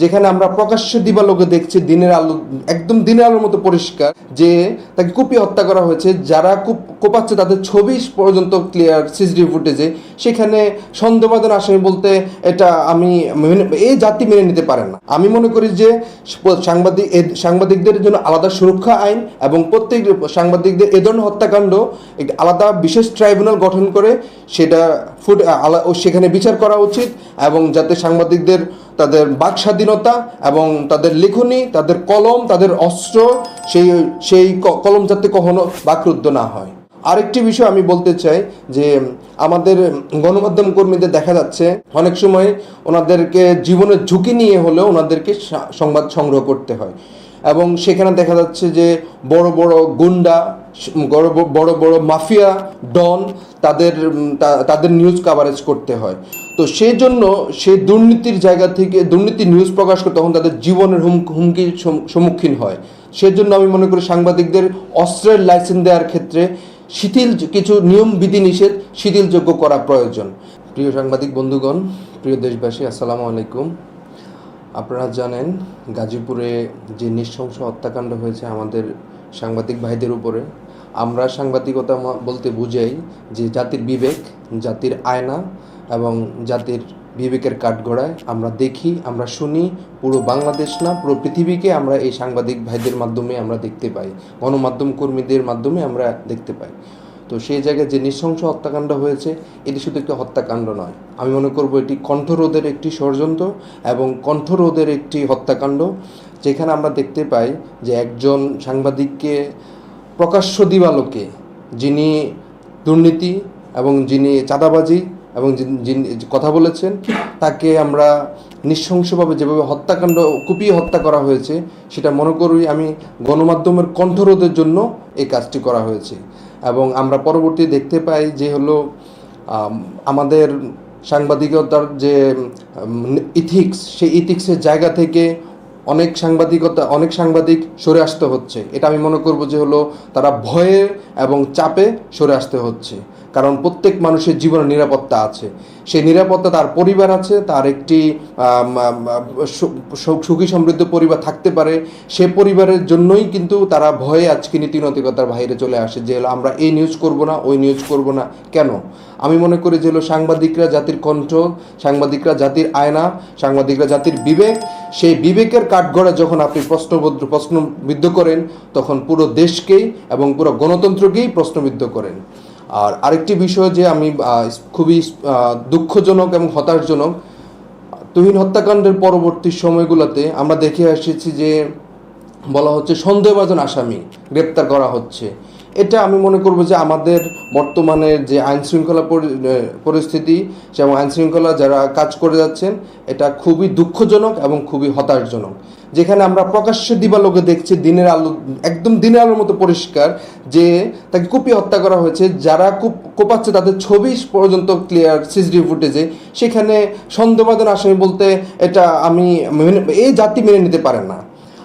যেখানে আমরা প্রকাশ্য দিবালোকে দেখছি, দিনের আলো, একদম দিনের আলোর মতো পরিষ্কার, যে তাকে কুপিয়ে হত্যা করা হয়েছে, যারা কুপ, কোপাচ্ছে তাদের ছবি পর্যন্ত ক্লিয়ার সিসিটিভি ফুটেজে সেখানে সন্দেহবাদন আসামি বলতে এটা আমি এই জাতি মেনে নিতে পারেন না। আমি মনে করি যে সাংবাদিক সাংবাদিকদের জন্য আলাদা সুরক্ষা আইন এবং প্রত্যেক সাংবাদিকদের এ ধরনের হত্যাকাণ্ড একটি আলাদা বিশেষ ট্রাইব্যুনাল গঠন করে সেটা ফুট সেখানে বিচার করা উচিত এবং যাতে সাংবাদিকদের তাদের বাক স্বাধীনতা এবং তাদের লেখনী, তাদের কলম, তাদের অস্ত্র, সেই সেই কলম যাতে কখনো বাকরুদ্ধ না হয়। আরেকটি বিষয় আমি বলতে চাই যে, আমাদের গণমাধ্যম কর্মীদের দেখা যাচ্ছে, অনেক সময় ওনাদেরকে জীবনের ঝুঁকি নিয়ে হলেও ওনাদেরকে সংবাদ সংগ্রহ করতে হয়। এবং সেখানে দেখা যাচ্ছে যে, বড় বড় গুন্ডা বড় বড় বড় মাফিয়া ডন তাদের তাদের নিউজ কাভারেজ করতে হয়। তো সেই জন্য সেই দুর্নীতির জায়গা থেকে, দুর্নীতি নিউজ প্রকাশ করে তখন তাদের জীবনের হুম হুমকির সম্মুখীন হয়। সেজন্য আমি মনে করি সাংবাদিকদের অস্ত্রের লাইসেন্স দেওয়ার ক্ষেত্রে শিথিল কিছু নিয়ম, বিধিনিষেধ শিথিলযোগ্য করা প্রয়োজন। প্রিয় সাংবাদিক বন্ধুগণ, প্রিয় দেশবাসী, আসসালামু আলাইকুম। আপনারা জানেন গাজীপুরে যে নৃশংস হত্যাকাণ্ড হয়েছে আমাদের সাংবাদিক ভাইদের উপরে। আমরা সাংবাদিকতা বলতে বুঝাই যে জাতির বিবেক, জাতির আয়না এবং জাতির বিবেকের কাঠগড়ায় আমরা দেখি, আমরা শুনি, পুরো বাংলাদেশ না, পুরো পৃথিবীকে আমরা এই সাংবাদিক ভাইদের মাধ্যমে আমরা দেখতে পাই। গণমাধ্যম কর্মীদের মাধ্যমে আমরা দেখতে পাই। তো সেই জায়গায় যে নৃশংস হত্যাকাণ্ড হয়েছে, এটি শুধু একটি হত্যাকাণ্ড নয়। আমি মনে করব এটি কণ্ঠরোধের একটি ষড়যন্ত্র এবং কণ্ঠরোধের একটি হত্যাকাণ্ড, যেখানে আমরা দেখতে পাই যে একজন সাংবাদিককে প্রকাশ্য দিবালোকে, যিনি দুর্নীতি এবং যিনি চাঁদাবাজি এবং যিনি- কথা বলেছেন, তাকে আমরা নৃশংসভাবে যেভাবে হত্যাকাণ্ড, কুপিয়ে হত্যা করা হয়েছে, সেটা মনে করি আমি গণমাধ্যমের কণ্ঠরোধের জন্য এই কাজটি করা হয়েছে। এবং আমরা পরবর্তী দেখতে পাই যে হলো আমাদের সাংবাদিকতার যে ইথিক্স সেই ইথিক্সের জায়গা থেকে অনেক সাংবাদিকতা, অনেক সাংবাদিক সরে আসতে হচ্ছে। এটা আমি মনে করব যে হলো, তারা ভয়ে এবং চাপে সরে আসতে হচ্ছে। কারণ প্রত্যেক মানুষের জীবনে নিরাপত্তা আছে। সেই নিরাপত্তা তার পরিবার আছে, তার একটি সুখী সমৃদ্ধ পরিবার থাকতে পারে। সে পরিবারের জন্যই কিন্তু তারা ভয়ে আজকে নীতি নৈতিকতার বাইরে চলে আসে যে হলো আমরা এই নিউজ করব না, ওই নিউজ করব না। কেন? আমি মনে করি যে, হলো সাংবাদিকরা জাতির কণ্ঠ, সাংবাদিকরা জাতির আয়না, সাংবাদিকরা জাতির বিবেক। সেই বিবেকের কাঠগড়ে যখন আপনি প্রশ্নবদ্ধ, প্রশ্নবিদ্ধ করেন, তখন পুরো দেশকেই এবং পুরো গণতন্ত্রকেই প্রশ্নবিদ্ধ করেন। আর আরেকটি বিষয় যে আমি খুবই দুঃখজনক এবং হতাশজনক, তুহিন হত্যাকাণ্ডের পরবর্তী সময়গুলোতে আমরা দেখে এসেছি যে বলা হচ্ছে সন্দেহভাজন আসামি গ্রেপ্তার করা হচ্ছে। এটা আমি মনে করব যে আমাদের বর্তমানের যে আইন শৃঙ্খলা পরিস্থিতি, যেমন আইন শৃঙ্খলা যারা কাজ করে যাচ্ছেন, এটা খুবই দুঃখজনক এবং খুবই হতাশজনক। যেখানে আমরা প্রকাশ্য দিবালোকে দেখছি দিনের আলো, একদম দিনের আলোর মতো পরিষ্কার, যে তাকে কুপিয়ে হত্যা করা হয়েছে, যারা কুপ, কোপাচ্ছে তাদের ছবি পর্যন্ত ক্লিয়ার সিসিটিভি ফুটেজে, সেখানে সন্দেহবাদন আসামি বলতে এটা আমি এই জাতি মেনে নিতে পারেন না।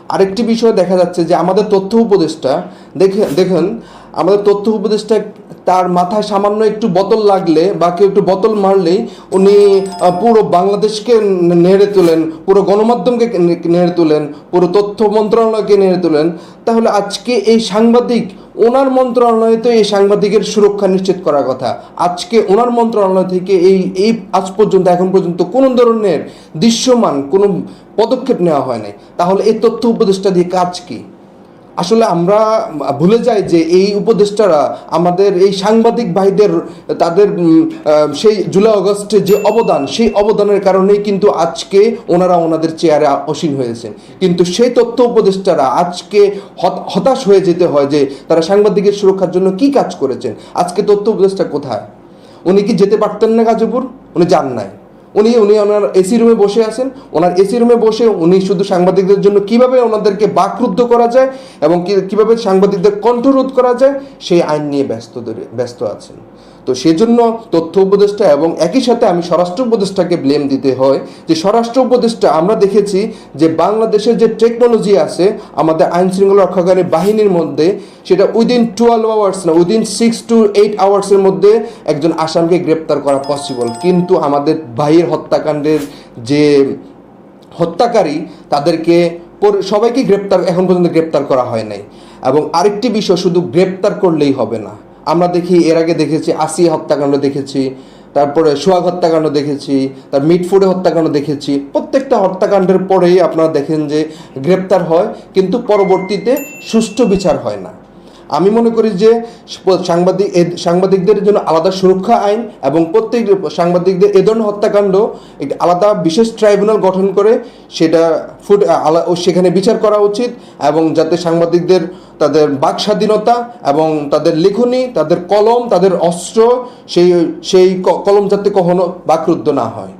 আরেকটি বিষয় দেখা যাচ্ছে যে আমাদের তথ্য উপদেষ্টা দেখে দেখেন আমাদের তথ্য উপদেষ্টা তার মাথায় সামান্য একটু বোতল লাগলে বা কেউ একটু বোতল মারলেই উনি পুরো বাংলাদেশকে নেড়ে তোলেন, পুরো গণমাধ্যমকে নেড়ে তোলেন, পুরো তথ্য মন্ত্রণালয়কে নেড়ে তোলেন। তাহলে আজকে এই সাংবাদিক, ওনার মন্ত্রণালয়ে তো এই সাংবাদিকের সুরক্ষা নিশ্চিত করার কথা। আজকে ওনার মন্ত্রণালয় থেকে এই এই আজ পর্যন্ত, এখন পর্যন্ত কোনো ধরনের দৃশ্যমান কোনো পদক্ষেপ নেওয়া হয় নাই। তাহলে এই তথ্য উপদেষ্টা দিয়ে কাজ কি? আসলে আমরা ভুলে যাই যে এই উপদেষ্টারা আমাদের এই সাংবাদিক ভাইদের, তাদের সেই জুলাই আগস্টে যে অবদান, সেই অবদানের কারণেই কিন্তু আজকে ওনারা ওনাদের চেয়ারে অসীন হয়েছেন। কিন্তু সেই তথ্য উপদেষ্টারা আজকে হত- হতাশ হয়ে যেতে হয় যে তারা সাংবাদিকের সুরক্ষার জন্য কি কাজ করেছেন। আজকে তথ্য উপদেষ্টা কোথায়? উনি কি যেতে পারতেন না গাজীপুর? উনি যান নাই। উনি উনি ওনার এসি রুমে বসে আছেন। ওনার এসি রুমে বসে উনি শুধু সাংবাদিকদের জন্য কীভাবে ওনাদেরকে বাকরুদ্ধ করা যায় এবং কীভাবে সাংবাদিকদের কণ্ঠরোধ করা যায়, সেই আইন নিয়ে ব্যস্ত ব্যস্ত আছেন। তো সেজন্য তথ্য উপদেষ্টা এবং একই সাথে আমি স্বরাষ্ট্র উপদেষ্টাকে ব্লেম দিতে হয় যে স্বরাষ্ট্র উপদেষ্টা, আমরা দেখেছি যে বাংলাদেশের যে টেকনোলজি আছে, আমাদের আইন শৃঙ্খলা রক্ষাকারী বাহিনীর মধ্যে, সেটা উইদিন টুয়েলভ আওয়ার্স না উইদিন সিক্স টু এইট আওয়ার্সের মধ্যে একজন আসামকে গ্রেপ্তার করা পসিবল কিন্তু আমাদের ভাইয়ের হত্যাকাণ্ডের যে হত্যাকারী, তাদেরকে সবাইকে গ্রেপ্তার, এখন পর্যন্ত গ্রেপ্তার করা হয় নাই। এবং আরেকটি বিষয়, শুধু গ্রেপ্তার করলেই হবে না। আমরা দেখি, এর আগে দেখেছি, আসি হত্যাকাণ্ড দেখেছি, তারপরে সোয়াগ হত্যাকাণ্ড দেখেছি, তার মিটফুডে হত্যাকাণ্ড দেখেছি। প্রত্যেকটা হত্যাকাণ্ডের পরেই আপনারা দেখেন যে গ্রেপ্তার হয়, কিন্তু পরবর্তীতে সুষ্ঠু বিচার হয় না। আমি মনে করি যে সাংবাদিক সাংবাদিকদের জন্য আলাদা সুরক্ষা আইন এবং প্রত্যেক সাংবাদিকদের এ ধরনের হত্যাকাণ্ড একটি আলাদা বিশেষ ট্রাইব্যুনাল গঠন করে সেটা ফুট সেখানে বিচার করা উচিত এবং যাতে সাংবাদিকদের তাদের বাক স্বাধীনতা এবং তাদের লেখনী, তাদের কলম, তাদের অস্ত্র সেই সেই কলম যাতে কখনো বাকরুদ্ধ না হয়।